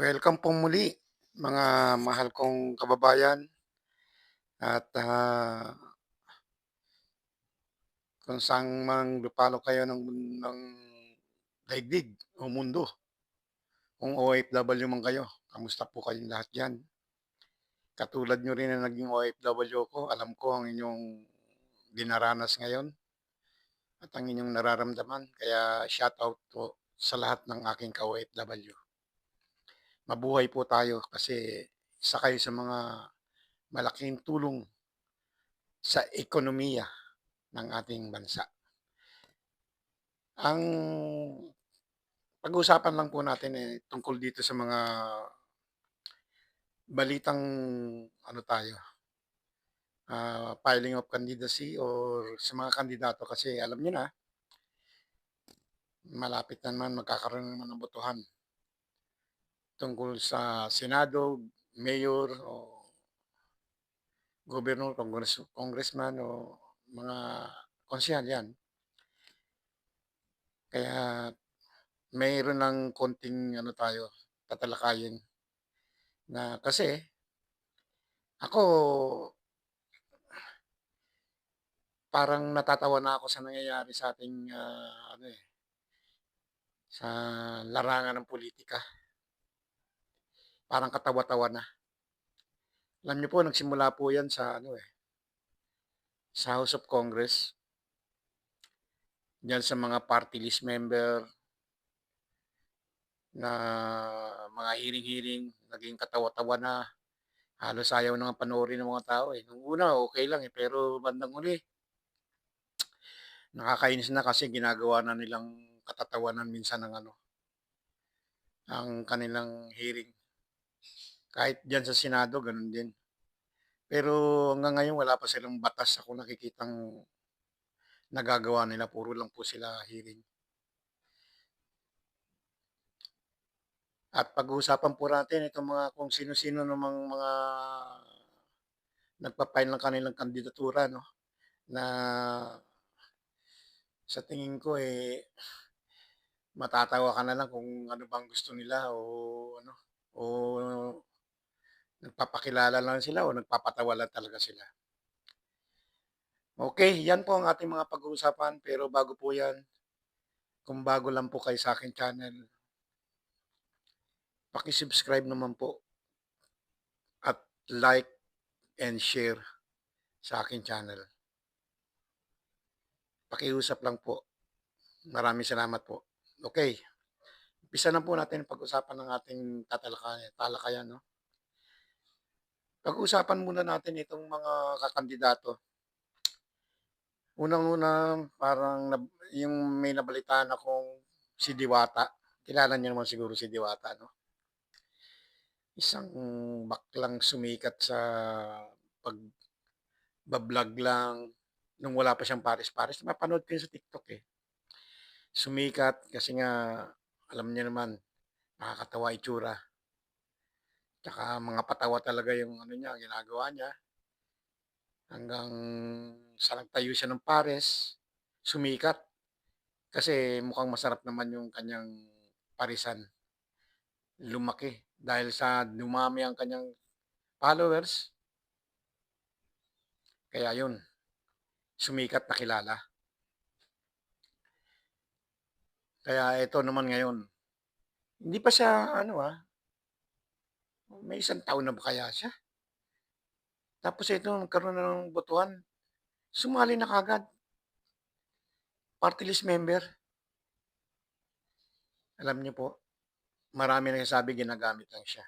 Welcome po muli mga mahal kong kababayan at ah, kung saan mang lupalo kayo ng, ng daigdig o mundo. Kung OFW man kayo, kamusta po kayong lahat dyan? Katulad nyo rin na naging OFW ko, alam ko ang inyong dinaranas ngayon at ang inyong nararamdaman. Kaya shout out po sa lahat ng aking ka-OFW. Mabuhay po tayo kasi isa kayo sa mga malaking tulong sa ekonomiya ng ating bansa. Ang pag-uusapan lang po natin eh, tungkol dito sa mga balitang ano tayo, ah, filing of candidacy or sa mga kandidato kasi alam niyo na, malapit na naman magkakaroon naman ng botohan tungkol sa Senado, Mayor, o Governor, Congress, Congressman, o mga konsehal yan. Kaya mayroon ng konting ano tayo, tatalakayin na kasi ako parang natatawa na ako sa nangyayari sa ating ah, ano eh, sa larangan ng politika. Parang katawa-tawa na. Alam niyo po, nagsimula po yan sa ano eh, sa House of Congress. Diyan sa mga party list member na mga hiring-hiring, naging katawa-tawa na. Halos ayaw na nga panoorin ng mga tao eh. Nung una, okay lang eh. Pero bandang uli, nakakainis na kasi ginagawa na nilang katatawanan minsan ng ano, ang kanilang hearing. Kahit dyan sa Senado, ganun din. Pero hanggang ngayon, wala pa silang batas ako nakikitang nagagawa nila. Puro lang po sila hearing. At pag-uusapan po natin itong mga kung sino-sino namang mga nagpa-file ng kanilang kandidatura, no? Na sa tingin ko eh matatawa ka na lang kung ano bang gusto nila o ano o nagpapakilala lang sila o nagpapatawa talaga sila. Okay, yan po ang ating mga pag-uusapan pero bago po yan, kung bago lang po kayo sa akin channel, paki-subscribe naman po at like and share sa akin channel. Pakiusap lang po. Maraming salamat po. Okay. Umpisa na po natin pag-usapan ng ating tatalakayan, talakayan, no? Pag-usapan muna natin itong mga kakandidato. Unang-una, parang yung may nabalitaan akong si Diwata. Kilala niyo naman siguro si Diwata, no? Isang baklang sumikat sa pag bablog lang nung wala pa siyang pares-pares. Napanood ko yun sa TikTok eh. Sumikat kasi nga, alam niyo naman, nakakatawa itsura. Tsaka mga patawa talaga yung ano niya, ginagawa niya. Hanggang sa nagtayo siya ng pares, sumikat. Kasi mukhang masarap naman yung kanyang parisan. Lumaki. Dahil sa dumami ang kanyang followers. Kaya yun, sumikat na kilala. Kaya ito naman ngayon, hindi pa siya, ano ah, may isang taon na ba kaya siya? Tapos ito, nagkaroon na ng botohan, sumali na kagad. Party list member. Alam niyo po, marami na sabi ginagamit lang siya.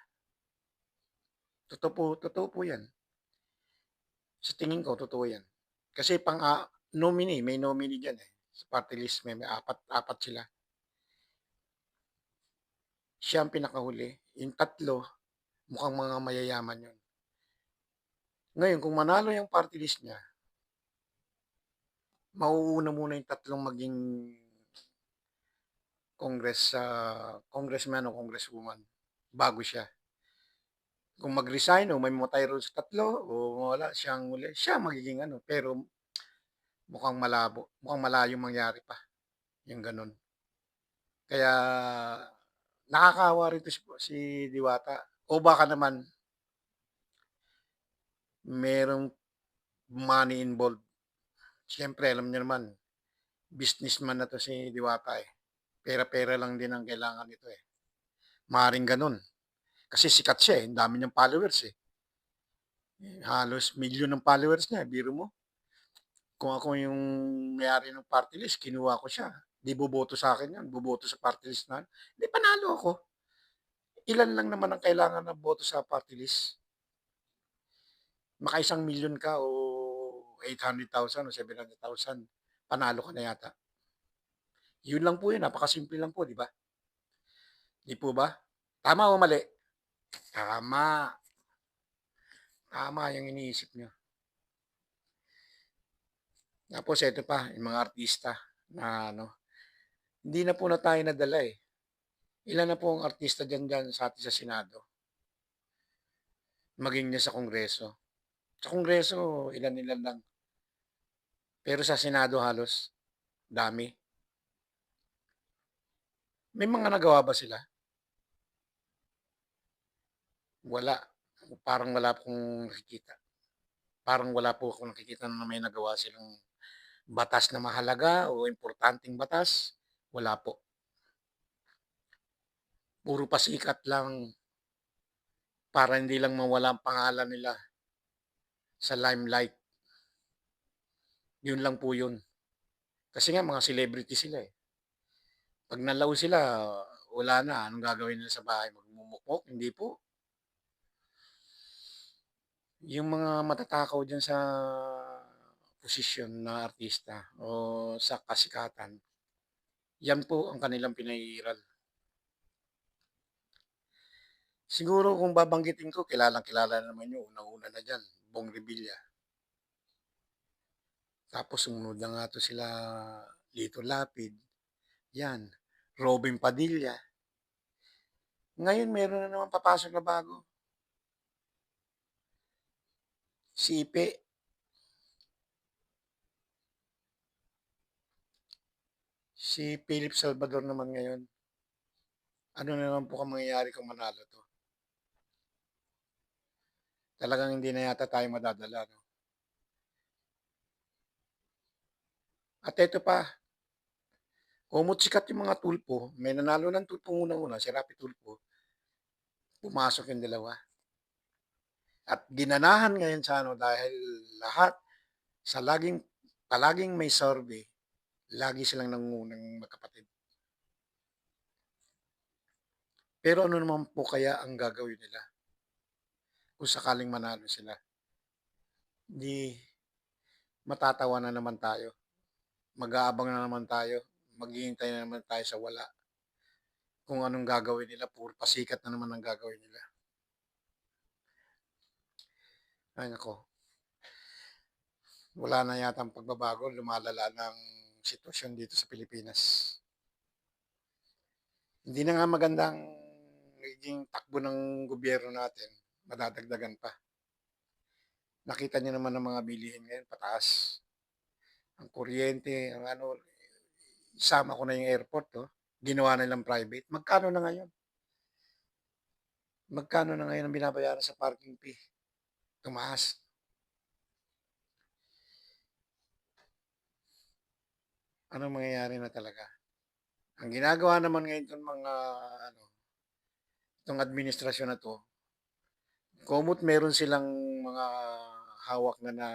Totoo po, totoo po yan. Sa tingin ko, totoo yan. Kasi pang uh, nominee, may nominee dyan eh. Sa party list, may apat, apat sila. Siya ang pinakahuli. Yung tatlo, mukhang mga mayayaman yun. Ngayon, kung manalo yung party list niya, mauuna muna yung tatlong maging congress uh, congressman o congresswoman bago siya. Kung mag-resign o may matay sa tatlo o wala siyang uli, siya magiging ano. Pero mukhang malabo, mukhang malayo mangyari pa. Yung ganun. Kaya nakakaawa rito si si Diwata o baka naman merong money involved. Siyempre alam niyo naman, businessman na 'to si Diwata, eh. Pera-pera lang din ang kailangan nito, eh. Maaaring gano'n. Kasi sikat siya, eh, ang dami niyang followers, eh. Halos milyon ng followers niya, biro mo. Kung ako yung may-ari ng party list, kinuha ko siya, 'di boboto sa'kin 'yan, boboto sa party list na 'di panalo ako. Ilan lang naman ang kailangan ng boto sa party list. Maka-isang milyon ka o 800,000 o 700,000, panalo ka na yata. Yun lang po yun, napakasimple lang po, 'di ba? 'Di po ba? Tama o mali? Tama. Tama yung iniisip niyo. Tapos eto pa, yung mga artista na ano, hindi na po na tayo nadala, eh. Ilan na po ang artista diyan diyan sa atin sa Senado. Maging niya sa Kongreso. Sa Kongreso, ilan-ilan lang. Pero sa Senado halos, dami. May mga nagawa ba sila? Wala. Parang wala akong nakikita. Parang wala po akong nakikita na may nagawa silang batas na mahalaga o importanteng batas, wala po. Puro pasikat lang para hindi lang mawala ang pangalan nila sa limelight. Yun lang po yun. Kasi nga mga celebrity sila, eh. 'Pag nalaw sila, wala na, anong gagawin nila sa bahay, magmumukmok? Hindi po. Yung mga matatakaw diyan sa posisyon na artista o sa kasikatan, yan po ang kanilang pinaiiral. Siguro kung babanggitin ko, kilalang-kilala naman yun, unang-una na diyan, Bong Revilla. Tapos sumunod na nga 'to sila Lito Lapid, yan, Robin Padilla. Ngayon meron na naman papasok na bago. Si Ipe. Si Philip Salvador naman ngayon. Ano na naman po ang mangyayari kung manalo 'to? Talagang hindi na yata tayo madadala, 'no? At eto pa. Kumot sikat yung mga tulpo, may nanalo ng tulpo unang-una, si Rapi Tulfo. Pumasok yung dalawa. At ginanahan ngayon sa ano, dahil lahat sa laging palaging may survey, lagi silang nangungunang magkapatid. Pero ano naman po kaya ang gagawin nila? Kung sakaling manalo sila? Di matatawa na naman tayo. Mag-aabang na naman tayo. Maghihintay na naman tayo sa wala. Kung anong gagawin nila, puro pasikat na naman ang gagawin nila. Ay nako. Wala na yata ang pagbabago, lumalala ang sitwasyon dito sa Pilipinas. Hindi na nga maganda ang nagiging takbo ng gobyerno natin, madadagdagan pa. Nakita niyo naman ang mga bilihin ngayon, pataas. Ang kuryente, ang ano, isama ko na yung airport, oh. Ginawa nilang private. Magkano na ngayon? Magkano na ngayon ang binabayaran sa parking fee? Tumaas. Anong mangyayari na talaga? Ang ginagawa naman ngayon itong mga ano, itong administrasyon na to, kumot meron silang mga hawak na na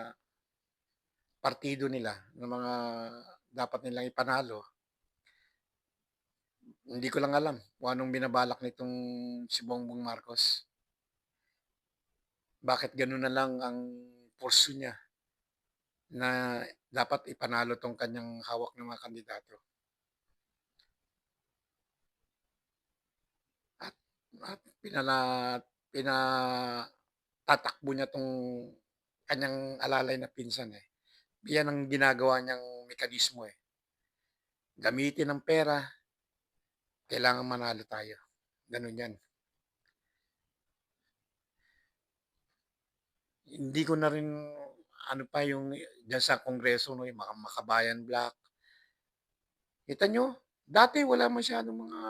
partido nila, ng mga dapat nilang ipanalo. Hindi ko lang alam kung anong binabalak nitong si Bongbong Marcos. Bakit gano'n na lang ang pursu niya na dapat ipanalo tong kanyang hawak na mga kandidato. At, at pinala, pinatatakbo niya tong kanyang alalay na pinsan eh. Yan ang ginagawa niyang mekanismo eh. Gamitin ang pera, kailangan manalo tayo. Ganun yan. Hindi ko na rin ano pa yung dyan sa kongreso no, yung mga makabayan black. Kita nyo, dati wala masyadong mga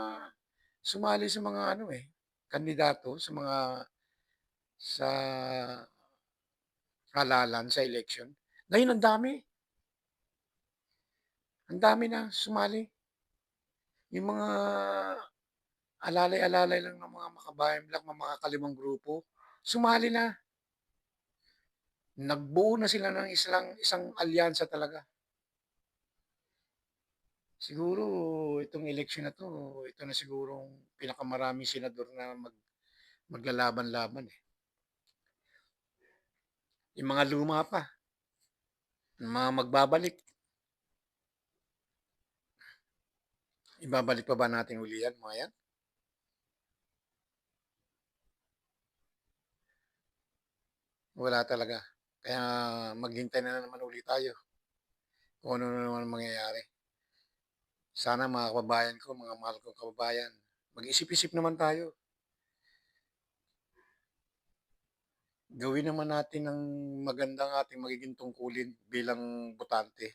sumali sa mga ano eh, kandidato sa mga sa halalan sa election. Ngayon ang dami. Ang dami na sumali. Yung mga alalay-alalay lang ng mga makabayan lang, mga makakalimang grupo, sumali na. Nagbuo na sila ng isang, isang alyansa talaga. Siguro itong eleksyon na to, ito na sigurong pinakamaraming senador na mag, maglalaban-laban eh. Yung mga luma pa, yung mga magbabalik. Ibabalik pa ba natin uli yan, mga yan? Wala talaga. Kaya maghintay na naman uli tayo kung ano na naman mangyayari. Sana mga kababayan ko, mga mahal kong kababayan, mag-isip-isip naman tayo. Gawin naman natin ang magandang ating magiging tungkulin bilang botante.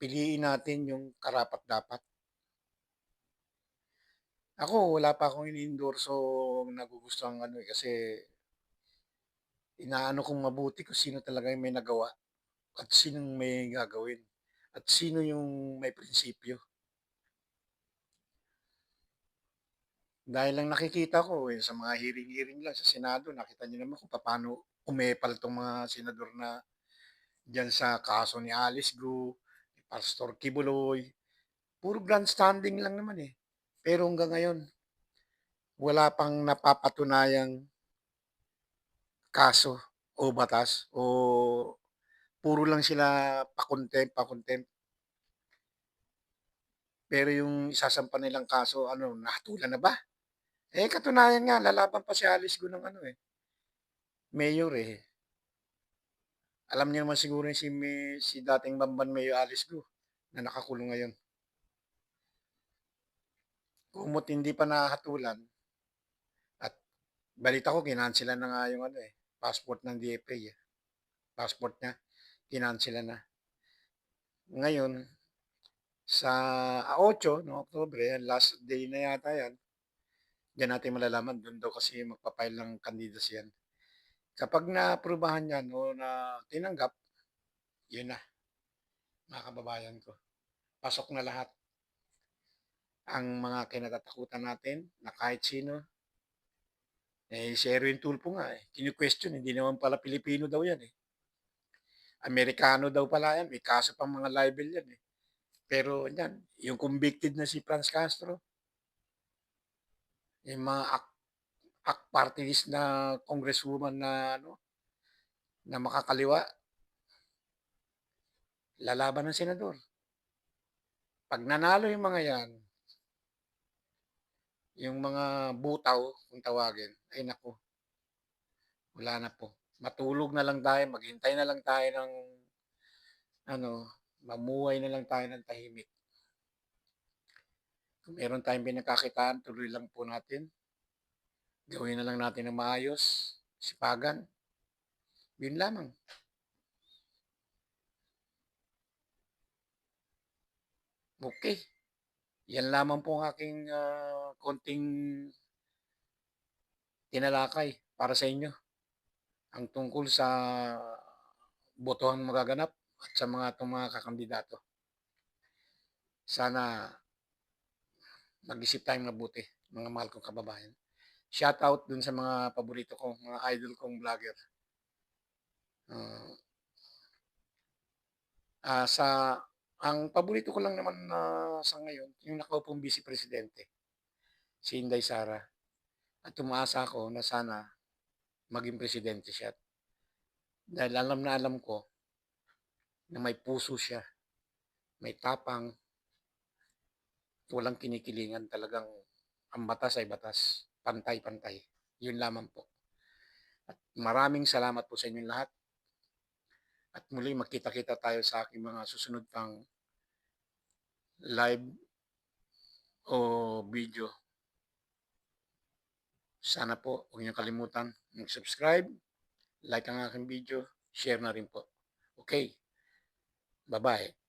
Piliin natin yung karapat-dapat. Ako, wala pa akong ini-endorso nagugustuhan ano eh, kasi inaano kong mabuti kung sino talaga yung may nagawa at sino may gagawin at sino yung may prinsipyo. Dahil lang nakikita ko eh, sa mga hearing-hearing lang sa Senado, nakita niyo naman kung paano umepal tong mga senador na dyan sa kaso ni Alice Gu, ni Pastor Kibuloy. Puro grandstanding lang naman eh. Pero hanggang ngayon, wala pang napapatunayang kaso o batas o puro lang sila pakontempt, pakontempt. Pero yung isasampa nilang kaso, ano, nahatulan na ba? Eh, katunayan nga, lalaban pa si Alice ng ano eh. Mayor eh. Alam niyo naman siguro si, May- si dating Bamban Mayor Alice Gu na nakakulong ngayon. Kumot hindi pa nakahatulan at balita ko kinansela na nga yung ano eh, passport ng DFA eh. Passport niya, kinansela na. Ngayon, sa 8 no, Oktubre, last day na yata yan, diyan natin malalaman, doon daw kasi magpapail ng candidacy yan. Kapag na-aprobahan yan o na tinanggap, yun na, mga kababayan ko. Pasok na lahat ang mga kinatatakutan natin na kahit sino. Eh, si Erwin Tulfo nga eh, kinu-question, hindi naman pala Pilipino daw yan eh. Amerikano daw pala yan, may kaso pang mga libel yan eh. Pero yan, yung convicted na si Franz Castro, yung mga ak, ak party list na congresswoman na ano, na makakaliwa, lalaban ng senador. Pag nanalo yung mga yan, yung mga butaw, kung tawagin, ay nako, wala na po. Matulog na lang tayo, maghintay na lang tayo ng, ano, mamuhay na lang tayo ng tahimik. Kung meron tayong pinagkakitaan, tuloy lang po natin. Gawin na lang natin ng maayos, sipagan. Yun lamang. Okay. Yan lamang po ang aking ah, konting tinalakay para sa inyo. Ang tungkol sa botohan magaganap at sa mga itong mga kakandidato. Sana mag-isip tayong mabuti, mga mahal kong kababayan. Shout out dun sa mga paborito kong, mga idol kong vlogger. Ah, ah, sa ang paborito ko lang naman na sa ngayon, yung nakaupong vice presidente, si Inday Sara. At tumaasa ako na sana maging presidente siya. Dahil alam na alam ko na may puso siya, may tapang, walang kinikilingan talagang ang batas ay batas, pantay-pantay. Yun lamang po. At maraming salamat po sa inyong lahat. At muli magkita-kita tayo sa aking mga susunod pang live o video. Sana po huwag niyo kalimutan mag-subscribe, like ang aking video, share na rin po. Okay. Bye-bye.